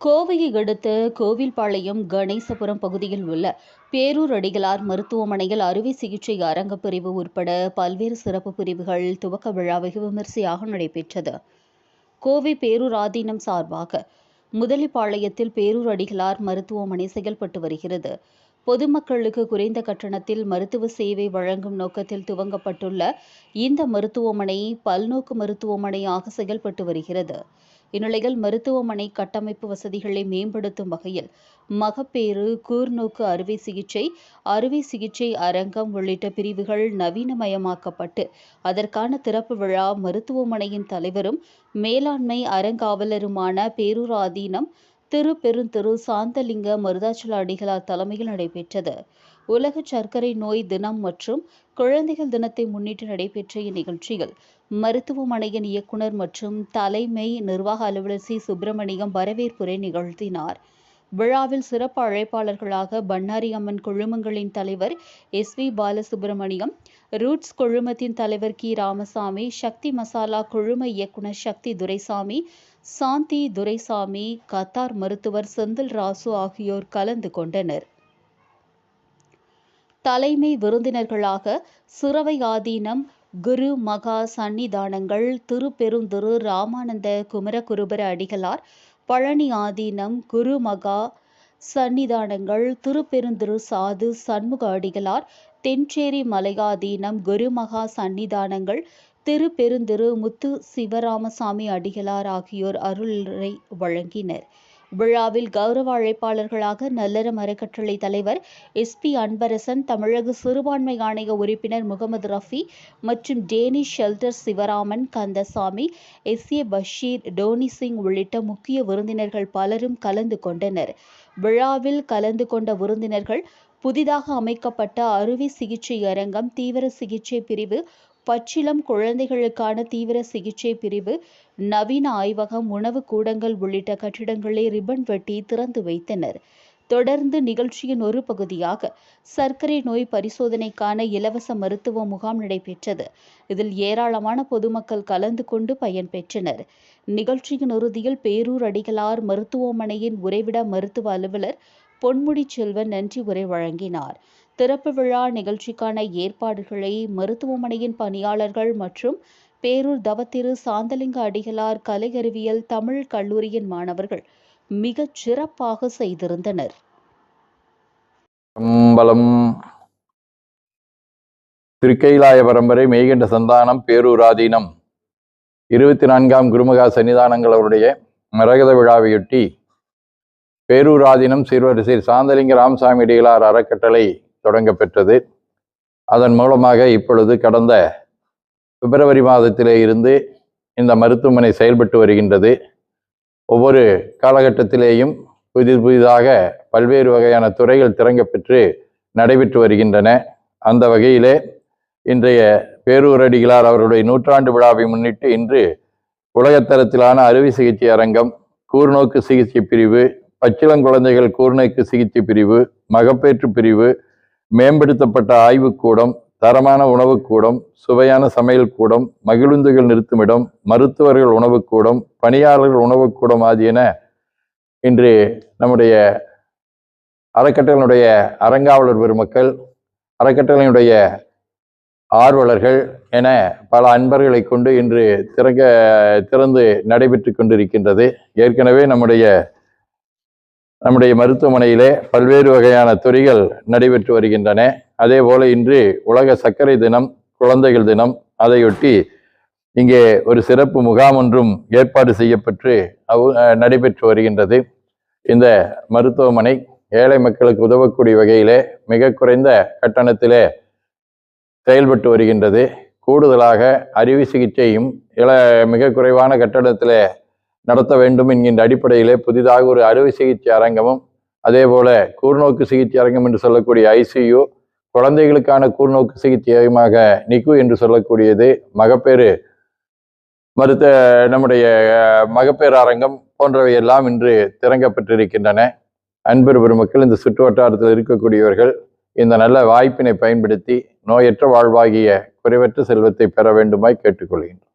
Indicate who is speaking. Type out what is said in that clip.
Speaker 1: கோவையை அடுத்த கோவில்பாளையம் கணேசபுரம் பகுதியில் உள்ள பேரூர் அடிகளார் மருத்துவமனையில் அறுவை சிகிச்சை அரங்க பிரிவு உட்பட பல்வேறு சிறப்பு பிரிவுகள் துவக்க விழா வெகு விமரிசையாக நடைபெற்றது. கோவை பேரூராதீனம் சார்பாக முதலிப்பாளையத்தில் பேரூர் அடிகளார் மருத்துவமனை செயல்பட்டு வருகிறது. பொதுமக்களுக்கு குறைந்த கட்டணத்தில் மருத்துவ சேவை வழங்கும் நோக்கத்தில் துவங்கப்பட்டுள்ள இந்த மருத்துவமனை பல்நோக்கு மருத்துவமனையாக செயல்பட்டு வருகிறது. இந்நிலையில் மருத்துவமனை கட்டமைப்பு வசதிகளை மேம்படுத்தும் வகையில் மகப்பேறு கூர்நோக்கு அறுவை சிகிச்சை அறுவை சிகிச்சை அரங்கம் உள்ளிட்ட பிரிவுகள் நவீனமயமாக்கப்பட்டு அதற்கான திறப்பு விழா மருத்துவமனையின் தலைவரும் மேலாண்மை அறங்காவலருமான பேரூராதீனம் திரு பெருந்தெரு சாந்தலிங்க மருதாச்சல அடிகளார் தலைமையில் நடைபெற்றது. உலக சர்க்கரை நோய் தினம் மற்றும் குழந்தைகள் தினத்தை முன்னிட்டு நடைபெற்ற இந்நிகழ்ச்சியில் மருத்துவமனையின் இயக்குனர் மற்றும் தலைமை நிர்வாக அலுவலர் சி. சுப்பிரமணியம் வரவேற்புரை நிகழ்த்தினார். விழாவில் சிறப்பு அழைப்பாளர்களாக பண்ணாரி அம்மன் குழுமங்களின் தலைவர் எஸ். வி. பாலசுப்பிரமணியம் ரூட்ஸ் குழுமத்தின் தலைவர் கி. ராமசாமி சக்தி மசாலா குழும இயக்குனர் சக்தி துரைசாமி சாந்தி துரைசாமி கத்தார் மருத்துவர் செந்தில் ராசு ஆகியோர் கலந்து கொண்டனர். தலைமை விருந்தினர்களாக சிறவை ஆதீனம் குரு மகா சன்னிதானங்கள் திருப்பெருந்திரு ராமானந்த குமரகுருபர அடிகளார் பழனி ஆதீனம் குரு மகா சன்னிதானங்கள் திருப்பெருந்திரு சாது சண்முக அடிகளார் தென்சேரி மலையாதீனம் குருமகா சன்னிதானங்கள் திருப்பெருந்திரு முத்து சிவராமசாமி அடிகளார் ஆகியோர் அருளுரை வழங்கினர். விழாவில் கௌரவ அழைப்பாளர்களாக நல்லற அறக்கட்டளை தலைவர் எஸ் பி அன்பரசன் தமிழக சிறுபான்மை ஆணைய உறுப்பினர் முகமது ரஃபி மற்றும் Danish shelter Sivaraman Kandasamy S A Basheer Tony Singh உள்ளிட்ட முக்கிய விருந்தினர்கள் பலரும் கலந்து கொண்டனர். விழாவில் கலந்து கொண்ட விருந்தினர்கள் புதிதாக அமைக்கப்பட்ட அறுவை சிகிச்சை அரங்கம் தீவிர சிகிச்சை பிரிவு பச்சிளம் குழந்தைகளுக்கான தீவிர சிகிச்சை பிரிவு நவீன ஆய்வகம் உணவு கூடங்கள் உள்ளிட்ட கட்டிடங்களை ரிப்பன் வெட்டி திறந்து வைத்தனர். தொடர்ந்து நிகழ்ச்சியின் ஒரு பகுதியாக சர்க்கரை நோய் பரிசோதனைக்கான இலவச மருத்துவ முகாம் நடைபெற்றது. இதில் ஏராளமான பொதுமக்கள் கலந்து கொண்டு பயன்பெற்றனர் நிகழ்ச்சியின் இறுதியில் பேரூர் அடிகளார் மருத்துவமனையின் உறைவிட மருத்துவ அலுவலர் பொன்முடி செல்வன் நன்றி உரை வழங்கினார். திறப்பு விழா நிகழ்ச்சிக்கான ஏற்பாடுகளை மருத்துவமனையின் பணியாளர்கள் மற்றும் பேரூர் தவத்திரு சாந்தலிங்க அடிகளார் கலை அறிவியல் தமிழ் கல்லூரியின் மாணவர்கள் மிகச் சிறப்பாக செய்திருந்தனர்.
Speaker 2: அம்பலம் திருக்கைலாய பரம்பரை மெய்கண்ட சந்தானம் பேரூராதீனம். இருபத்தி நான்காம் குருமகா சன்னிதானங்கள் அவருடைய மரகத விழாவையொட்டி பேரூராதீனம் சிறுவரிசை சாந்தலிங்க ராமசாமி அடிகளார் அறக்கட்டளை தொடங்க பெற்றது. அதன் மூலமாக இப்பொழுது கடந்த பிப்ரவரி மாதத்திலே இருந்து இந்த மருத்துவமனை செயல்பட்டு வருகின்றது. ஒவ்வொரு காலகட்டத்திலேயும் புதிது புதிதாக பல்வேறு வகையான துறைகள் திறங்க பெற்று நடைபெற்று வருகின்றன. அந்த வகையிலே இன்றைய பேரூரடிகளார் அவருடைய நூற்றாண்டு விழாவை முன்னிட்டு இன்று உலகத்தரத்திலான அறுவை சிகிச்சை அரங்கம் கூர்நோக்கு சிகிச்சை பிரிவு பச்சிளங்குழந்தைகள் கூர்நோக்கு சிகிச்சை பிரிவு மகப்பேற்று பிரிவு மேம்படுத்தப்பட்ட ஆய்வுக்கூடம் தரமான உணவுக்கூடம் சுவையான சமையல் கூடம் மகிழுந்துகள் நிறுத்துமிடம் மருத்துவர்கள் உணவுக்கூடம் பணியாளர்கள் உணவுக்கூடம் ஆகியன இன்று நம்முடைய அறக்கட்டளையினுடைய அறங்காவலர் பெருமக்கள் அறக்கட்டளையினுடைய ஆர்வலர்கள் என பல அன்பர்களை கொண்டு இன்று திறக்க திறந்து நடைபெற்று கொண்டிருக்கின்றது. ஏற்கனவே நம்முடைய நம்முடைய மருத்துவமனையிலே பல்வேறு வகையான துறைகள் நடைபெற்று வருகின்றன. அதே போல இன்று உலக சர்க்கரை தினம் குழந்தைகள் தினம் அதையொட்டி இங்கே ஒரு சிறப்பு முகாம் ஒன்றும் ஏற்பாடு செய்யப்பட்டு நடைபெற்று வருகின்றது. இந்த மருத்துவமனை ஏழை மக்களுக்கு உதவக்கூடிய வகையிலே மிக குறைந்த கட்டணத்திலே செயல்பட்டு வருகின்றது. கூடுதலாக அறுவை சிகிச்சையும் இள மிக குறைவான கட்டணத்திலே நடத்த வேண்டும் என்கின்ற அடிப்படையிலே புதிதாக ஒரு அறுவை சிகிச்சை அரங்கமும் அதே போல கூர்நோக்கு சிகிச்சை அரங்கம் என்று சொல்லக்கூடிய ஐசியு குழந்தைகளுக்கான கூர்நோக்கு சிகிச்சையமாக நிக்கு என்று சொல்லக்கூடியது. மகப்பேறு மருத்த நம்முடைய மகப்பேறு அரங்கம் போன்றவை எல்லாம் இன்று திறங்கப்பட்டிருக்கின்றன அன்பர் பெருமக்கள் இந்த சுற்று வட்டாரத்தில் இருக்கக்கூடியவர்கள் இந்த நல்ல வாய்ப்பினை பயன்படுத்தி நோயற்ற வாழ்வாகிய குறைவற்ற செல்வத்தை பெற வேண்டுமாய் கேட்டுக்கொள்கின்றனர்